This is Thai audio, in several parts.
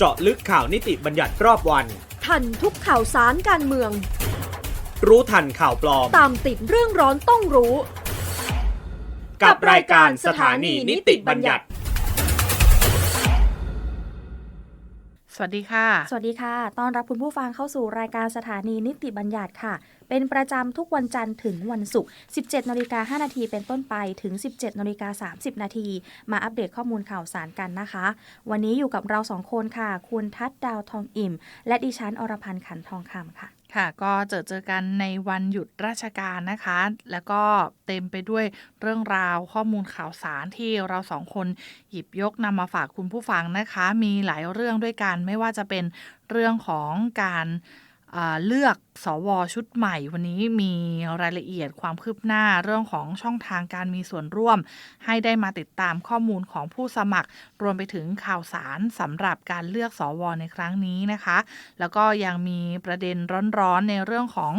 เจาะลึกข่าวนิติบัญญัติรอบวัน ทันทุกข่าวสารการเมือง รู้ทันข่าวปลอม ตามติดเรื่องร้อนต้องรู้ กับรายการสถานีนิติบัญญัติ สวัสดีค่ะ สวัสดีค่ะ ต้อนรับคุณผู้ฟังเข้าสู่รายการสถานีนิติบัญญัติค่ะ เป็นประจำทุกวันจันทร์ถึงวันศุกร์ 17นาฬิกา5นาทีเป็นต้นไปถึง 17นาฬิกา30 นาทีมาอัปเดตข้อมูลข่าวสารกันนะคะ วันนี้อยู่กับเราสองคนค่ะ คุณทัศดาวทองอิ่ม และดิฉันอรพันธ์ขันทองคำค่ะค่ะก็เจอเจอกันในวันหยุดราชการนะคะ แล้วก็เต็มไปด้วยเรื่องราวข้อมูลข่าวสารที่เราสองคนหยิบยกนำมาฝากคุณผู้ฟังนะคะ มีหลายเรื่องด้วยกันไม่ว่าจะเป็นเรื่องของการ เลือกสวชุดใหม่ วันนี้มีรายละเอียดความคืบหน้าเรื่องของช่องทางการมีส่วนร่วม ให้ได้มาติดตามข้อมูลของผู้สมัคร รวมไปถึงข่าวสารสำหรับการเลือกสวในครั้งนี้นะคะ แล้วก็ยังมีประเด็นร้อนๆในเรื่องของ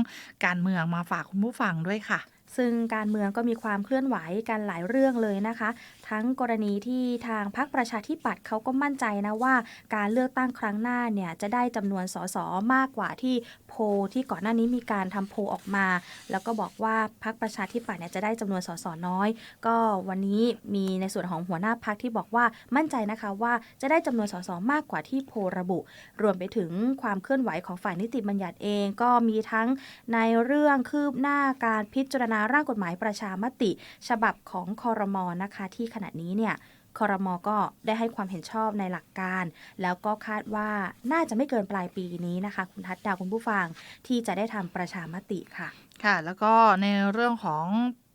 การเมืองมาฝากคุณผู้ฟังด้วยค่ะ ซึ่งการเมืองก็มีความเคลื่อนไหวกันหลายเรื่องเลยนะคะ ทั้งกรณีที่ทางพรรคประชาธิปัตย์เขาก็มั่นใจนะว่า การเลือกตั้งครั้งหน้าเนี่ยจะได้จำนวนสสมากกว่าที่โพที่ก่อนหน้านี้มีการทำโพออกมา แล้วก็บอกว่าพรรคประชาธิปัตย์เนี่ยจะได้จำนวนสสน้อย ก็วันนี้มีในส่วนของหัวหน้าพรรคที่บอกว่ามั่นใจนะคะว่าจะได้จำนวนสสมากกว่าที่โพระบุ รวมไปถึงความเคลื่อนไหวของฝ่ายนิติบัญญัติเอง ก็มีทั้งในเรื่องคืบหน้าการพิจารณาร่างกฎหมายประชามติ ฉบับของคอรมอนะคะ ที่ขณะนี้เนี่ยคอรมอก็ได้ให้ความเห็นชอบในหลักการ แล้วก็คาดว่าน่าจะไม่เกินปลายปีนี้นะคะ คุณทัศดาวคุณผู้ฟังที่จะได้ทำประชามติค่ะ ค่ะ แล้วก็ในเรื่องของ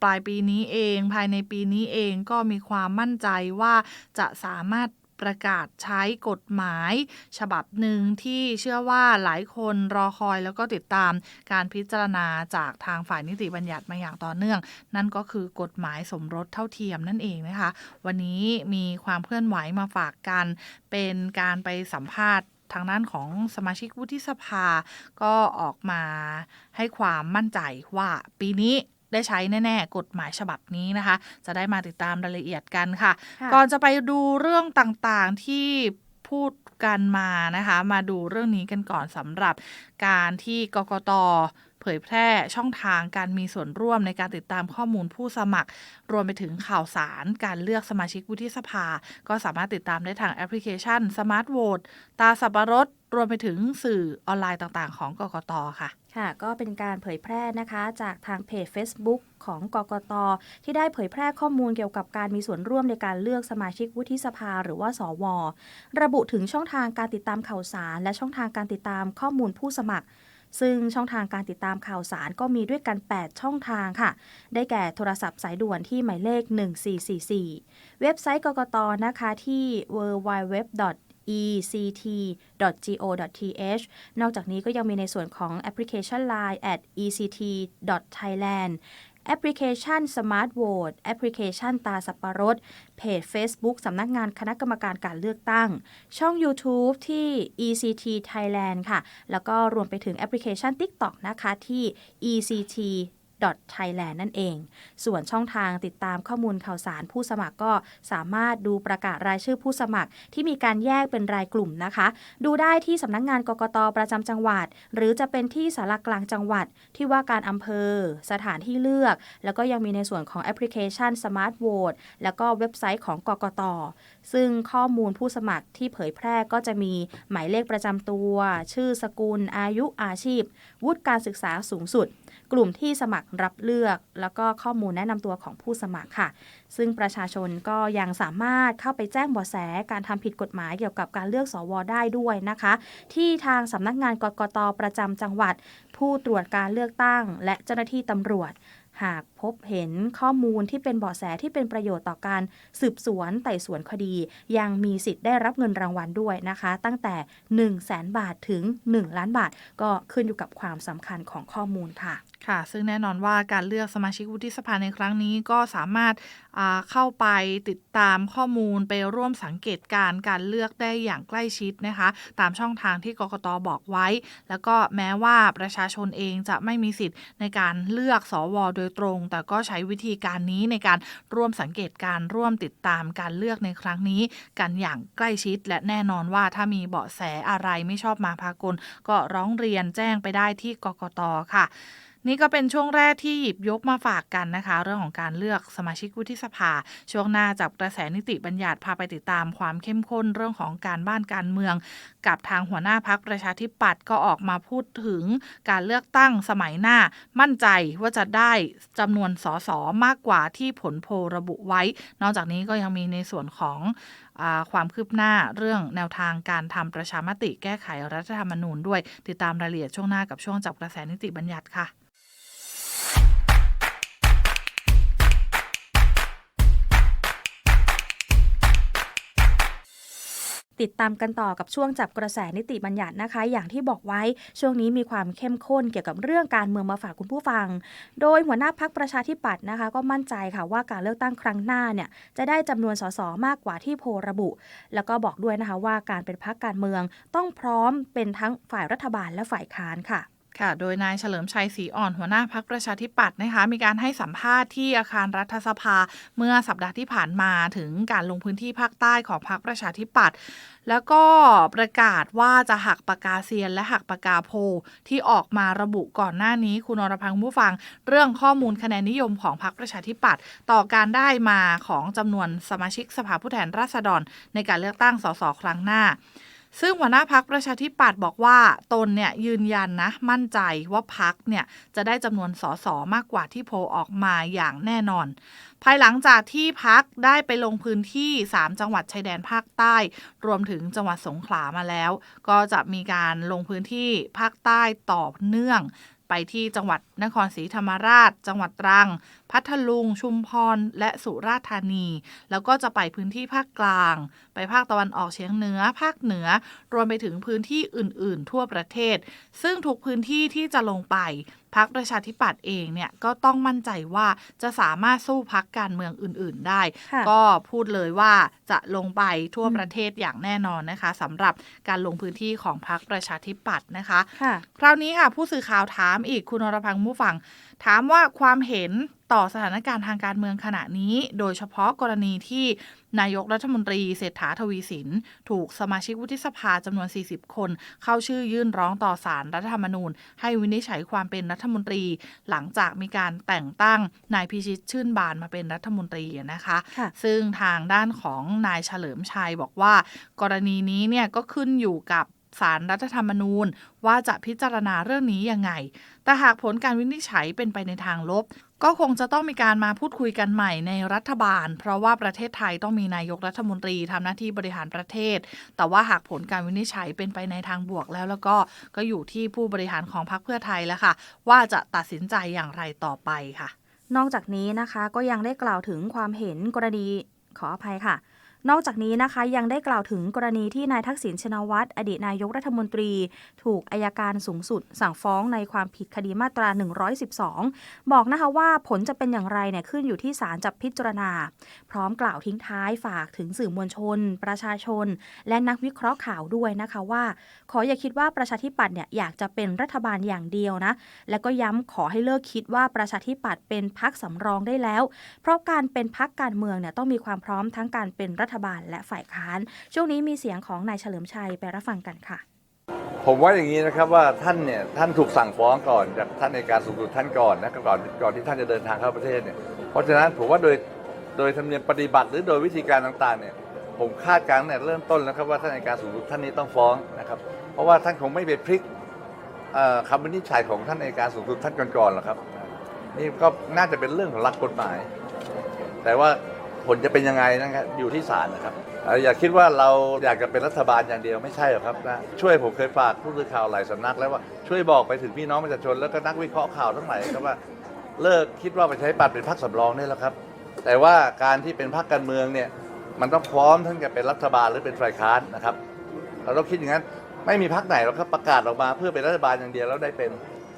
ปลายปีนี้เอง ภายในปีนี้เองก็มีความมั่นใจว่าจะสามารถ ประกาศใช้กฎหมาย ฉบับหนึ่งที่เชื่อว่าหลายคนรอคอยแล้วก็ติดตามการพิจารณาจากทางฝ่ายนิติบัญญัติมาอย่างต่อเนื่อง นั่นก็คือกฎหมายสมรสเท่าเทียมนั่นเองนะคะ วันนี้มีความเคลื่อนไหวมาฝากกัน เป็นการไปสัมภาษณ์ทางด้านของสมาชิกวุฒิสภาก็ออกมาให้ความมั่นใจว่าปีนี้ ได้ใช้แน่ๆ กฎหมายฉบับนี้นะคะ จะได้มาติดตามรายละเอียดกันค่ะค่ะ ก่อนจะไปดูเรื่องต่างๆที่พูดกันมานะคะ มาดูเรื่องนี้กันก่อนสำหรับการที่กกตเผยแพร่ช่องทางการมีส่วนร่วมในการติดตามข้อมูลผู้สมัคร รวมไปถึงข่าวสารการเลือกสมาชิกวุฒิสภา ก็สามารถติดตามได้ทางแอปพลิเคชัน Smart Vote ตาสับปะรด รวมไปถึงสื่อออนไลน์ต่างๆ ของกกตค่ะ ค่ะ ก็เป็นการเผยแพร่นะคะ จากทางเพจ Facebook ของกกต ที่ได้เผยแพร่ข้อมูลเกี่ยวกับการมีส่วนร่วมในการเลือกสมาชิกวุฒิสภาหรือว่าสว ระบุถึงช่องทางการติดตามข่าวสาร และช่องทางการติดตามข้อมูลผู้สมัครซึ่งช่องทางการติดตามข่าวสารก็มีด้วยกัน 8 ช่องทางค่ะ ได้แก่โทรศัพท์สายด่วนที่หมายเลข 1444 เว็บไซต์กกตนะคะที่ www ect.go.th นอกจากนี้ก็ยังมีในส่วนของแอปพลิเคชัน Line at ect.thailand แอปพลิเคชัน Smart Vote แอปพลิเคชันตาสับปะรด เพจ Facebook สำนักงานคณะกรรมการการเลือกตั้ง ช่อง YouTube ที่ ECT Thailand ค่ะ แล้วก็รวมไปถึงแอปพลิเคชัน TikTok นะคะที่ ECT Thailand นั่นเอง ส่วนช่องทางติดตามข้อมูลข่าวสารผู้สมัครก็สามารถดูประกาศรายชื่อผู้สมัครที่มีการแยกเป็นรายกลุ่มนะคะ ดูได้ที่สำนักงงานกกตประจำจังหวัด หรือจะเป็นที่สารกลางจังหวัด ที่ว่าการอำเภอ สถานที่เลือก แล้วก็ยังมีในส่วนของแอปพลิเคชัน Smart Vote แล้วก็เว็บไซต์ของกกตซึ่งข้อมูลผู้สมัครที่เผยแพร่ก็จะมีหมายเลขประจำตัว ชื่อสกุล อายุอาชีพ วุฒิการศึกษาสูงสุด กลุ่มที่สมัครรับเลือก แล้วก็ข้อมูลแนะนำตัวของผู้สมัครค่ะ ซึ่งประชาชนก็ยังสามารถเข้าไปแจ้งเบาะแสการทำผิดกฎหมายเกี่ยวกับการเลือกสวได้ด้วยนะคะ ที่ทางสำนักงานกกตประจำจังหวัด ผู้ตรวจการเลือกตั้ง และเจ้าหน้าที่ตำรวจหากพบเห็นข้อมูลที่เป็นเบาะแสที่เป็นประโยชน์ต่อการสืบสวนไต่สวนคดี ยังมีสิทธิ์ได้รับเงินรางวัลด้วยนะคะ ตั้งแต่ 1 0 0 0 0แสนบาทถึง 1 ล้านบาท ก็ขึ้นอยู่กับความสำคัญของข้อมูลค่ะ ค่ะ ซึ่งแน่นอนว่าการเลือกสมาชิกวุฒิสภาในครั้งนี้ก็สามารถเข้าไปติดตามข้อมูลไปร่วมสังเกตการการเลือกได้อย่างใกล้ชิดนะคะ ตามช่องทางที่กกตบอกไว้ แล้วก็แม้ว่าประชาชนเองจะไม่มีสิทธิ์ในการเลือกสวโดยตรง แต่ก็ใช้วิธีการนี้ในการร่วมสังเกตการร่วมติดตามการเลือกในครั้งนี้ กันอย่างใกล้ชิด และแน่นอนว่าถ้ามีเบาะแสอะไรไม่ชอบมาพากลก็ร้องเรียนแจ้งไปได้ที่กกตค่ะ นี่ก็เป็นช่วงแรกที่หยิบยกมาฝากกันนะคะ เรื่องของการเลือกสมาชิกวุฒิสภา ช่วงหน้าจับกระแสนิติบัญญัติพาไปติดตามความเข้มข้นเรื่องของการบ้านการเมือง กับทางหัวหน้าพักประชาธิปัตย์ก็ออกมาพูดถึงการเลือกตั้งสมัยหน้า มั่นใจว่าจะได้จำนวนสสมากกว่าที่ผลโพระบุไว้ นอกจากนี้ก็ยังมีในส่วนของความคืบหน้าเรื่องแนวทางการทำประชามติแก้ไขรัฐธรรมนูญด้วย ติดตามรายละเอียดช่วงหน้ากับช่วงจับกระแสนิติบัญญัติค่ะ ติดตามกันต่อกับช่วงจับกระแสนิติบัญญัตินะคะ อย่างที่บอกไว้ช่วงนี้มีความเข้มข้นเกี่ยวกับเรื่องการเมืองมาฝากคุณผู้ฟัง โดยหัวหน้าพักประชาธิปัตย์นะคะ ก็มั่นใจค่ะว่าการเลือกตั้งครั้งหน้าเนี่ยจะได้จำนวนสสมากกว่าที่โพระบุ แล้วก็บอกด้วยนะคะว่าการเป็นพักการเมืองต้องพร้อมเป็นทั้งฝ่ายรัฐบาลและฝ่ายค้านค่ะ ค่ะ โดยนายเฉลิมชัยศรีอ่อนหัวหน้าพักประชาธิปัตย์นะคะ มีการให้สัมภาษณ์ที่อาคารรัฐสภาเมื่อสัปดาห์ที่ผ่านมาถึงการลงพื้นที่ภาคใต้ของพักประชาธิปัตย์แล้วก็ประกาศว่าจะหักปากกาเซียน และหักปากกาโพที่ออกมาระบุก่อนหน้านี้คุณอรพังค์ผู้ฟัง เรื่องข้อมูลคะแนนนิยมของพรรคประชาธิปัตย์ต่อการได้มาของจำนวนสมาชิกสภาผู้แทนราษฎร ในการเลือกตั้งสสครั้งหน้า ซึ่งหัวหน้าพักประชาธิปัตย์บอกว่าตนเนี่ยยืนยันนะ มั่นใจว่าพักเนี่ยจะได้จำนวนสสมากกว่าที่โพลออกมาอย่างแน่นอน ภายหลังจากที่พักได้ไปลงพื้นที่ 3 จังหวัดชายแดนภาคใต้ รวมถึงจังหวัดสงขลามาแล้ว ก็จะมีการลงพื้นที่ภาคใต้ต่อเนื่องไปที่จังหวัดนครศรีธรรมราช จังหวัดตรัง พัทลุง ชุมพร และสุราษฎร์ธานี แล้วก็จะไปพื้นที่ภาคกลาง ไปภาคตะวันออกเฉียงเหนือ ภาคเหนือ รวมไปถึงพื้นที่อื่น ๆ ทั่วประเทศ ซึ่งทุกพื้นที่ที่จะลงไปพักประชาธิปัตย์เองเนี่ยก็ต้องมั่นใจว่าจะสามารถสู้พักการเมืองอื่น ๆ ได้ค่ะก็พูดเลยว่าจะลงไปทั่วอืมประเทศอย่างแน่นอนนะคะสำหรับการลงพื้นที่ของพักประชาธิปัตย์นะคะค่ะคราวนี้ค่ะผู้สื่อข่าวถามอีกคุณอรพังค์ผู้ฟัง ถามว่าความเห็นต่อสถานการณ์ทางการเมืองขณะนี้ โดยเฉพาะกรณีที่นายกรัฐมนตรีเศรษฐาทวีสิน ถูกสมาชิกวุฒิสภาจำนวน 40 คน เข้าชื่อยื่นร้องต่อศาลรรัฐธรรมนูญ ให้วินิจฉัยความเป็นรัฐมนตรี หลังจากมีการแต่งตั้งนายพิชิตชื่นบานมาเป็นรัฐมนตรีนะคะค่ะซึ่งทางด้านของนายเฉลิมชัยบอกว่า กรณีนี้เนี่ยก็ขึ้นอยู่กับ สารรัฐธรรมนูญ ว่าจะพิจารณาเรื่องนี้ยังไง แต่หากผลการวินิจฉัยเป็นไปในทางลบ ก็คงจะต้องมีการมาพูดคุยกันใหม่ในรัฐบาล เพราะว่าประเทศไทยต้องมีนายกรัฐมนตรีทำหน้าที่บริหารประเทศ แต่ว่าหากผลการวินิจฉัยเป็นไปในทางบวกแล้วแล้วก็ก็อยู่ที่ผู้บริหารของพรรคเพื่อไทยแล้วค่ะ ว่าจะตัดสินใจอย่างไรต่อไปค่ะ นอกจากนี้นะคะก็ยังได้กล่าวถึงความเห็นกรณีขออภัยค่ะ นอกจากนี้นะคะยังได้กล่าวถึงกรณีที่นายทักษิณชินวัตรอดีตนายกรัฐมนตรี ถูกอายการสูงสุด สั่งฟ้องในความผิดคดีมาตรา 112 บอกนะคะว่าผลจะเป็นอย่างไรเนี่ยขึ้นอยู่ที่ศาลจะพิจารณา พร้อมกล่าวทิ้งท้ายฝากถึงสื่อมวลชน ประชาชน และนักวิเคราะห์ข่าวด้วยนะคะว่า ขออย่าคิดว่าประชาธิปัตย์เนี่ยอยากจะเป็นรัฐบาลอย่างเดียวนะ แล้วก็ย้ำขอให้เลิกคิดว่าประชาธิปัตย์เป็นพักสำรองได้แล้ว เพราะการเป็นพักการเมืองเนี่ยต้องมีความพร้อมทั้งการเป็นรัฐบาลและฝ่ายค้าน ช่วงนี้มีเสียงของนายเฉลิมชัยไปรับฟังกันค่ะ ผมว่าอย่างนี้นะครับว่าท่านเนี่ยท่านถูกสั่งฟ้องก่อนจากท่านในการสูงสุดท่านก่อนนะก่อนก่อนที่ท่านจะเดินทางเข้าประเทศเนี่ยเพราะฉะนั้นผมว่าโดยโดยธรรมเนียมปฏิบัติหรือโดยวิธีการต่างๆเนี่ยผมคาดการณ์เนี่ยเริ่มต้นแล้วครับว่าท่านในการสูงสุดท่านนี้ต้องฟ้องนะครับ เพราะว่าท่านคงไม่ไปพลิกเอ่อคำวินิจฉัยของท่านในการสูงสุดท่านก่อนๆหรอกครับ นี่ก็น่าจะเป็นเรื่องของหลักกฎหมาย แต่ว่า ผลจะเป็นยังไงนะครับอยู่ที่ศาลนะครับอย่าคิดว่าเราอยากจะเป็นรัฐบาลอย่างเดียวไม่ใช่หรอกครับนะช่วยผมเคยฝากผู้สื่อข่าวหลายสำนักแล้วว่าช่วยบอกไปถึงพี่น้องประชาชนแล้วก็นักวิเคราะห์ข่าวทั้งหลายครับว่าเลิกคิดว่าไปใช้ปัดเป็นพรรคสำรองได้แล้วครับ แต่ว่าการที่เป็นพรรคการเมืองเนี่ยมันต้องพร้อมทั้งจะเป็นรัฐบาลหรือเป็นฝ่ายค้านนะครับเราต้องคิดอย่างนั้นไม่มีพรรคไหนหรอกครับประกาศออกมาเพื่อเป็นรัฐบาลอย่างเดียวแล้วได้เป็น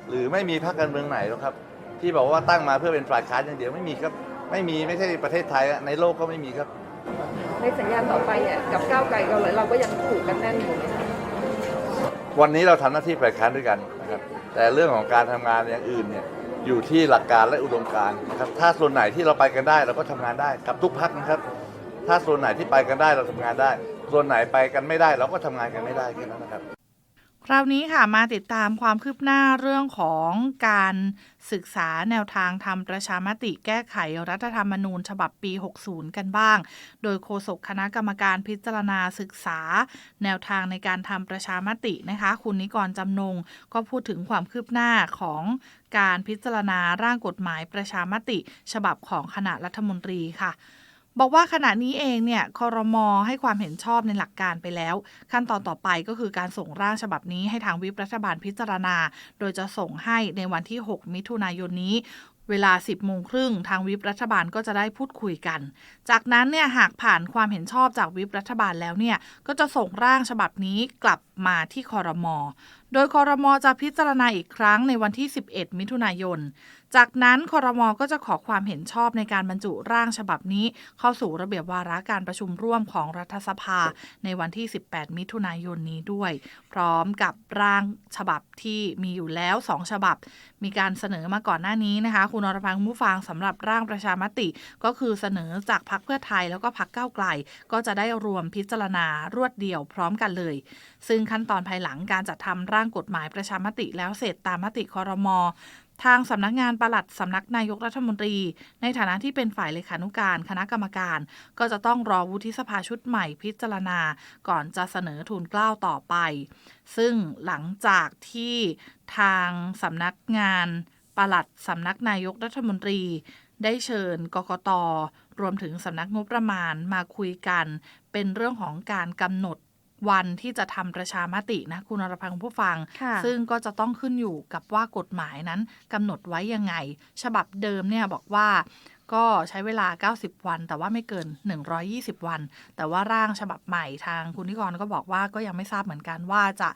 หรือไม่มีพรรคการเมืองไหนหรอกครับ ที่บอกว่าตั้งมาเพื่อเป็นฝ่ายค้านอย่างเดียวไม่มีครับ ไม่มีไม่ใช่ประเทศไทยอะในโลกก็ไม่มีครับ ในสัญญาณต่อไปเนี่ยกับก้าวไกลเราเราก็ยังผูกกันแน่นอยู่ไหมคะวันนี้เราทำหน้าที่ฝ่ายค้านด้วยกันนะครับ แต่เรื่องของการทำงานอย่างอื่นเนี่ยอยู่ที่หลักการและอุดมการณ์นะครับ ถ้าส่วนไหนที่เราไปกันได้เราก็ทำงานได้กับทุกพักนะครับ ถ้าส่วนไหนที่ไปกันได้เราทำงานได้ ส่วนไหนไปกันไม่ได้ เราก็ทำงานกันไม่ได้แค่นั้นนะครับ คราวนี้ค่ะมาติดตามความคืบหน้าเรื่องของการศึกษาแนวทางทำประชามติแก้ไขรัฐธรรมนูญ ฉบับปี 60 กันบ้าง โดยโฆษกคณะกรรมการพิจารณาศึกษา แนวทางในการทำประชามตินะคะ คุณนิกรจำนง ก็พูดถึงความคืบหน้าของการพิจารณาร่างกฎหมายประชามติ ฉบับของคณะรัฐมนตรีค่ะ บอกว่าขณะนี้เองเนี่ยคอรมอให้ความเห็นชอบในหลักการไปแล้ว ขั้นตอนต่อไปก็คือการส่งร่างฉบับนี้ให้ทางวิปรัฐบาลพิจารณา โดยจะส่งให้ในวันที่ 6 มิถุนายนนี้เวลา 10 โมงครึ่ง ทางวิปรัฐบาลก็จะได้พูดคุยกัน จากนั้นเนี่ยหากผ่านความเห็นชอบจากวิปรัฐบาลแล้วเนี่ยก็จะส่งร่างฉบับนี้กลับมาที่คอรมอ โดยคอรมอจะพิจารณาอีกครั้งในวันที่ 11 มิถุนายน จากนั้นคอรมอก็จะขอความเห็นชอบในการบรรจุร่างฉบับนี้ เข้าสู่ระเบียบวาระการประชุมร่วมของรัฐสภาในวันที่ 18 มิถุนายนนี้ด้วย พร้อมกับร่างฉบับที่มีอยู่แล้ว 2 ฉบับ มีการเสนอมาก่อนหน้านี้นะคะ คุณอรพันธ์คุณผู้ฟังสำหรับร่างประชามติ ก็คือเสนอจากพรรคเพื่อไทยแล้วก็พรรคก้าวไกล ก็จะได้รวมพิจารณารวดเดียวพร้อมกันเลย ซึ่งขั้นตอนภายหลังการจัดทำร่างกฎหมายประชามติแล้วเสร็จตามมติคอรมอ ทางสำนักงานปลัดสำนักนายกรัฐมนตรี ในฐานะที่เป็นฝ่ายเลขานุการ คณะกรรมการ ก็จะต้องรอวุฒิสภาชุดใหม่พิจารณา ก่อนจะเสนอทูลเกล้าวต่อไป ซึ่งหลังจากที่ทางสำนักงานปลัดสำนักนายกรัฐมนตรี ได้เชิญกกตรวมถึงสำนักงบประมาณมาคุยกัน เป็นเรื่องของการกำหนด วันที่จะทำประชามตินะคุณอรพันธ์คุณผู้ฟังค่ะซึ่งก็จะต้องขึ้นอยู่กับว่ากฎหมายนั้นกำหนดไว้ยังไง ฉบับเดิมเนี่ยบอกว่า ก็ใช้เวลา 90 วัน แต่ว่าไม่เกิน 120 วัน แต่ว่าร่างฉบับใหม่ทางคุณนิกรก็บอกว่าก็ยังไม่ทราบเหมือนกันว่าจะ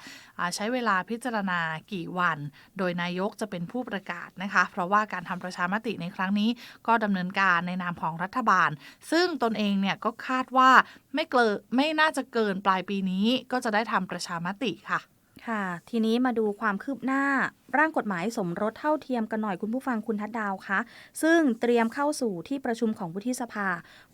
าใช้เวลาพิจารณากี่วัน โดยนายกจะเป็นผู้ประกาศนะคะ เพราะว่าการทำประชามติในครั้งนี้ก็ดำเนินการในนามของรัฐบาล ซึ่งตนเองเนี่ยก็คาดว่าไม่เกินไม่น่าจะเกินปลายปีนี้ก็จะได้ทำประชามติค่ะ ค่ะ ทีนี้มาดูความคืบหน้าร่างกฎหมายสมรสเท่าเทียมกันหน่อยคุณผู้ฟังคุณทัดดาวคะซึ่งเตรียมเข้าสู่ที่ประชุมของวุฒิสภา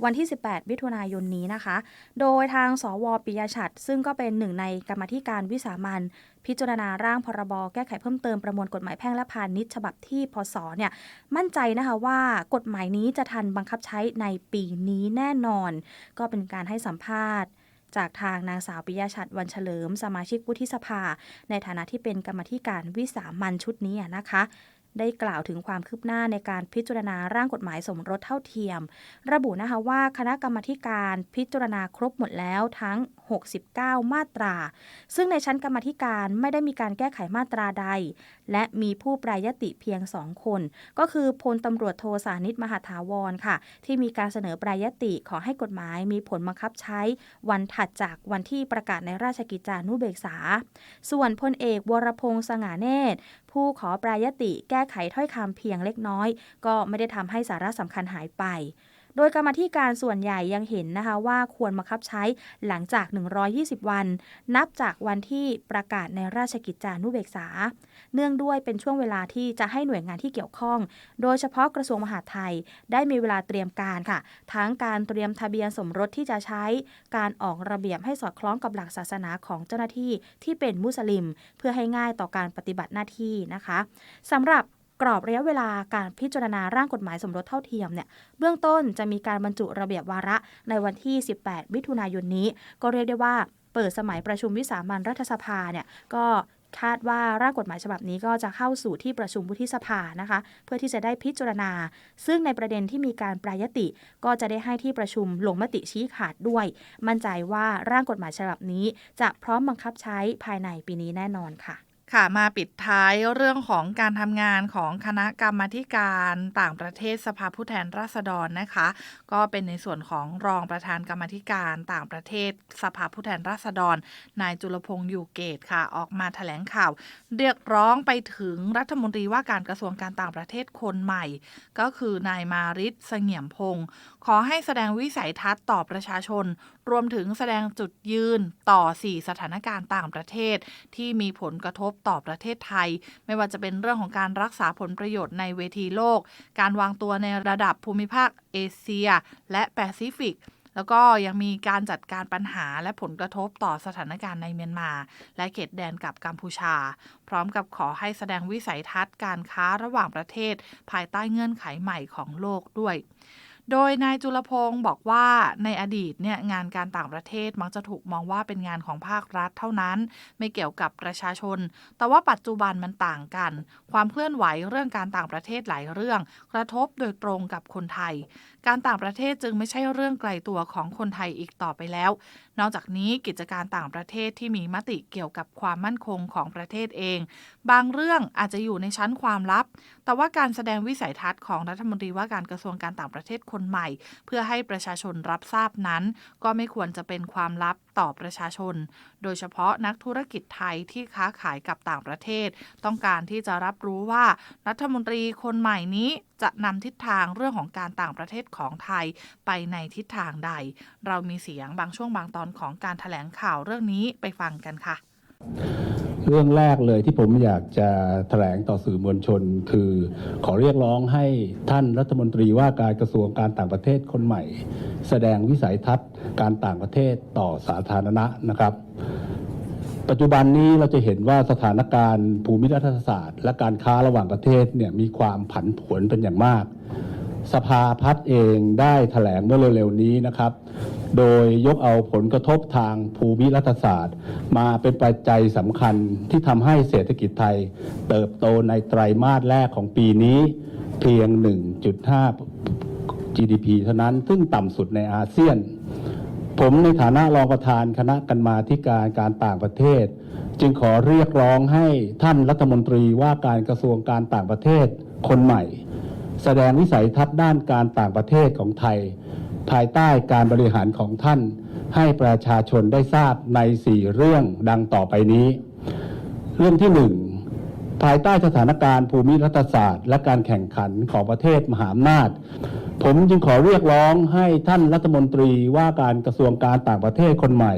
วันที่ 18 มิถุนายนนี้นะคะ โดยทางสวปิยชัดซึ่งก็เป็นหนึ่งในกรรมธิการวิสามันพิจารณาร่างพรบแก้ไขเพิ่มเติมประมวลกฎหมายแพ่งและพาณิชย์ฉบับที่พศเนี่ยมั่นใจนะคะว่ากฎหมายนี้จะทันบังคับใช้ในปีนี้แน่นอน ก็เป็นการให้สัมภาษณ์ จากทางนางสาวปิยชัดวันเฉลิม สมาชิกวุฒิสภา ในฐานะที่เป็นกรรมธิการวิสามันชุดนี้นะคะ ได้กล่าวถึงความคืบหน้าในการพิจารณาร่างกฎหมายสมรสเท่าเทียม ระบุนะคะว่าคณะกรรมการพิจารณาครบหมดแล้วทั้ง 69 มาตรา ซึ่งในชั้นกรรมธิการไม่ได้มีการแก้ไขมาตราใด และมีผู้ปรยติเพียงสองคน ก็คือพลตำรวจโทสานิตมหาถาวรค่ะ ที่มีการเสนอปรยติขอให้กฎหมายมีผลบังคับใช้ วันถัดจากวันที่ประกาศในราชกิจจานุเบกษา ส่วนพลเอกวรพงษ์สง่าเนตร ผู้ขอแปรยติแก้ไขถ้อยคำเพียงเล็กน้อย ก็ไม่ได้ทำให้สาระสำคัญหายไป โดยกรรมธิการส่วนใหญ่ยังเห็นนะคะว่าควรบังคับใช้หลังจาก 120 วัน นับจากวันที่ประกาศในราชกิจจานุเบกษา เนื่องด้วยเป็นช่วงเวลาที่จะให้หน่วยงานที่เกี่ยวข้อง โดยเฉพาะกระทรวงมหาดไทยได้มีเวลาเตรียมการค่ะ ทั้งการเตรียมทะเบียนสมรสที่จะใช้ การออกระเบียบให้สอดคล้องกับหลักศาสนาของเจ้าหน้าที่ที่เป็นมุสลิม เพื่อให้ง่ายต่อการปฏิบัติหน้าที่นะคะสำหรับ กรอบระยะเวลาการพิจารณาร่างกฎหมายสมรสเท่าเทียมเนี่ยเบื้องต้นจะมีการบรรจุระเบียบวาระในวันที่ 18 มิถุนายนนี้ ก็เรียกได้ว่าเปิดสมัยประชุมวิสามันรัฐสภาเนี่ยก็คาดว่าร่างกฎหมายฉบับนี้ก็จะเข้าสู่ที่ประชุมวุฒิสภานะคะ เพื่อที่จะได้พิจารณา ซึ่งในประเด็นที่มีการปรายติ ก็จะได้ให้ที่ประชุมลงมติชี้ขาดด้วย มั่นใจว่าร่างกฎหมายฉบับนี้ จะพร้อมบังคับใช้ภายในปีนี้แน่นอนค่ะ ค่ะมาปิดท้ายเรื่องของการทำงานของคณะกรรมาการต่างประเทศสภาผู้แทนราษฎรนะคะ ก็เป็นในส่วนของรองประธานกรรมธิการต่างประเทศสภาผู้แทนราษฎร นายจุลพงษ์อยู่เกตค่ะ ออกมาแถลงข่าว เรียกร้องไปถึงรัฐมนตรีว่าการกระทรวงการต่างประเทศคนใหม่ ก็คือนายมาริศเสงี่ยมพงศ์ ขอให้แสดงวิสัยทัศน์ต่อประชาชน รวมถึงแสดงจุดยืนต่อ 4 สถานการณ์ต่างประเทศ ที่มีผลกระทบต่อประเทศไทย ไม่ว่าจะเป็นเรื่องของการรักษาผลประโยชน์ในเวทีโลก การวางตัวในระดับภูมิภาคเอเชีย และแปซิฟิกแล้วก็ยังมีการจัดการปัญหาและผลกระทบต่อสถานการณ์ในเมียนมา และเขตแดนกับกัมพูชา พร้อมกับขอให้แสดงวิสัยทัศน์การค้าระหว่างประเทศ ภายใต้เงื่อนไขใหม่ของโลกด้วย โดยนายจุลพงศ์บอกว่าในอดีตเนี่ยงานการต่างประเทศมักจะถูกมองว่าเป็นงานของภาครัฐเท่านั้น ไม่เกี่ยวกับประชาชน แต่ว่าปัจจุบันมันต่างกัน ความเคลื่อนไหวเรื่องการต่างประเทศหลายเรื่อง กระทบโดยตรงกับคนไทย การต่างประเทศจึงไม่ใช่เรื่องไกลตัวของคนไทยอีกต่อไปแล้ว นอกจากนี้กิจการต่างประเทศที่มีมติเกี่ยวกับความมั่นคงของประเทศเอง บางเรื่องอาจจะอยู่ในชั้นความลับ แต่ว่าการแสดงวิสัยทัศน์ของรัฐมนตรีว่าการกระทรวงการต่างประเทศคนใหม่ เพื่อให้ประชาชนรับทราบนั้น ก็ไม่ควรจะเป็นความลับต่อประชาชน โดยเฉพาะนักธุรกิจไทยที่ค้าขายกับต่างประเทศ ต้องการที่จะรับรู้ว่ารัฐมนตรีคนใหม่นี้จะนำทิศทางเรื่องของการต่างประเทศของไทยไปในทิศทางใด เรามีเสียงบางช่วงบางตอนของการถแถลงข่าวเรื่องนี้ไปฟังกันค่ะ เรื่องแรกเลยที่ผมอยากจะแถลงต่อสื่อมวลชน คือขอเรียกร้องให้ท่านรัฐมนตรีว่าการกระทรวงการต่างประเทศคนใหม่ แสดงวิสัยทัศน์การต่างประเทศต่อสาธารณะนะครับ ปัจจุบันนี้เราจะเห็นว่าสถานการณ์ภูมิรัฐศาสตร์ และการค้าระหว่างประเทศเนี่ยมีความผันผวนเป็นอย่างมาก สภาพัฒน์เองได้ถแถลงเมื่อเร็วๆนี้นะครับ โดยยกเอาผลกระทบทางภูมิรัฐศาสตร์ มาเป็นปัจจัยสำคัญที่ทำให้เศรษฐกิจไทย เติบโตในไตรมาสแรกของปีนี้เพียง 1.5 GDP เท่านั้น ซึ่งต่ำสุดในอาเซียน ผมในฐานะรองประธานคณะกรรมาธิการการต่างประเทศ จึงขอเรียกร้องให้ท่านรัฐมนตรีว่าการกระทรวงการต่างประเทศคนใหม่ แสดงวิสัยทัศน์ด้านการต่างประเทศของไทย ภายใต้การบริหารของท่าน ให้ประชาชนได้ทราบในสี่เรื่องดังต่อไปนี้ เรื่องที่หนึ่งภายใต้สถานการณ์ภูมิรัฐศาสตร์ และการแข่งขันของประเทศมหาอำนาจ ผมจึงขอเรียกร้องให้ท่านรัฐมนตรีว่าการกระทรวงการต่างประเทศคนใหม่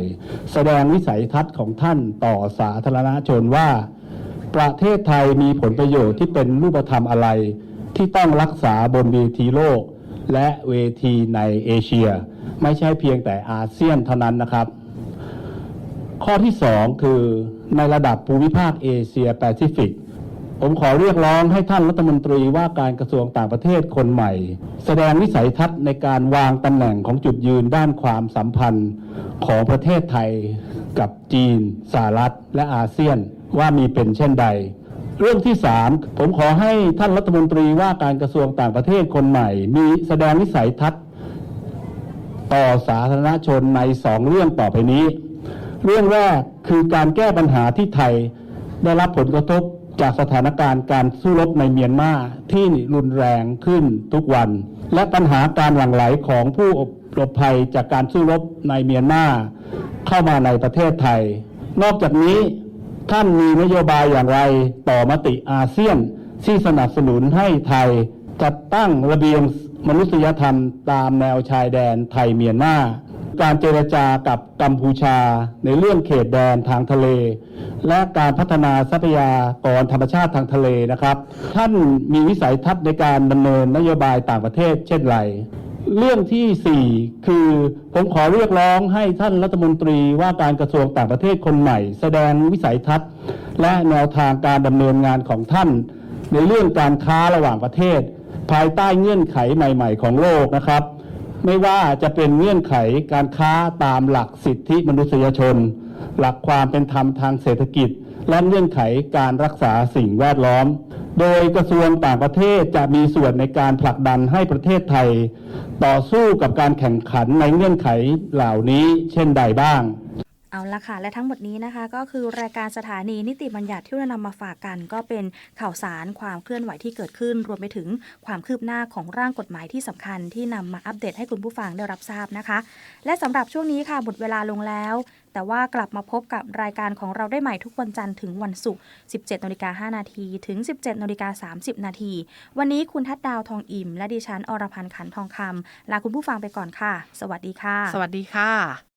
แสดงวิสัยทัศน์ของท่านต่อสาธารณชนว่า ประเทศไทยมีผลประโยชน์ที่เป็นรูปธรรมอะไร ที่ต้องรักษาบนเวทีโลก และเวทีในเอเชีย ไม่ใช่เพียงแต่อาเซียนเท่านั้นนะครับ ข้อที่สองคือในระดับภูมิภาคเอเชียแปซิฟิก ผมขอเรียกร้องให้ท่านรัฐมนตรีว่าการกระทรวงต่างประเทศคนใหม่ แสดงวิสัยทัศน์ในการวางตำแหน่งของจุดยืนด้านความสัมพันธ์ของประเทศไทยกับจีนสหรัฐ และอาเซียนว่ามีเป็นเช่นใด เรื่องที่สามผมขอให้ท่านรัฐมนตรีว่าการกระทรวงต่างประเทศคนใหม่ มีแสดงวิสัยทัศน์ต่อสาธารณชนในสองเรื่องต่อไปนี้ เรื่องแรกคือการแก้ปัญหาที่ไทยได้รับผลกระทบ จากสถานการณ์การสู้รบในเมียนมาที่รุนแรงขึ้นทุกวัน และปัญหาการหลั่งไหลของผู้อบรบภัยจากการสู้รบในเมียนมาเข้ามาในประเทศไทย นอกจากนี้ท่านมีนโยบายอย่างไรต่อมติอาเซียนที่สนับสนุนให้ไทยจัดตั้งระเบียง มนุษยธรรมตามแนวชายแดนไทยเมียนมาการเจรจากับกัมพูชาในเรื่องเขตแดนทางทะเล และการพัฒนาทรัพยากรธรรมชาติทางทะเลนะครับ ท่านมีวิสัยทัศน์ในการดำเนินนโยบายต่างประเทศเช่นไร เรื่องที่ 4 คือผมขอเรียกร้องให้ท่านรัฐมนตรีว่าการกระทรวงต่างประเทศคนใหม่ แสดงวิสัยทัศน์ และแนวทางการดำเนินงานของท่าน ในเรื่องการค้าระหว่างประเทศ ภายใต้เงื่อนไขใหม่ ๆ ของโลกนะครับ ไม่ว่าจะเป็นเงื่อนไขการค้าตามหลักสิทธิมนุษยชน หลักความเป็นธรรมทางเศรษฐกิจ และเงื่อนไขการรักษาสิ่งแวดล้อม โดยกระทรวงต่างประเทศจะมีส่วนในการผลักดันให้ประเทศไทย ต่อสู้กับการแข่งขันในเงื่อนไขเหล่านี้เช่นใดบ้าง เอาละค่ะ และทั้งหมดนี้นะคะ ก็คือรายการสถานีนิติบัญญัติที่เรานำมาฝากกัน ก็เป็นข่าวสารความเคลื่อนไหวที่เกิดขึ้น รวมไปถึงความคืบหน้าของร่างกฎหมายที่สำคัญที่นำมาอัปเดตให้คุณผู้ฟังได้รับทราบนะคะ และสำหรับช่วงนี้ค่ะหมดเวลาลงแล้ว แต่ว่ากลับมาพบกับรายการของเราได้ใหม่ทุกวันจันทร์ถึงวันศุกร์ 17นาฬิกา5นาทีถึง 17นาฬิกา30นาทีวันนี้คุณทัดดาวทองอิ่ม และดิฉันอรพันธ์ขันทองคำลาคุณผู้ฟังไปก่อนค่ะ สวัสดีค่ะ สวัสดีค่ะ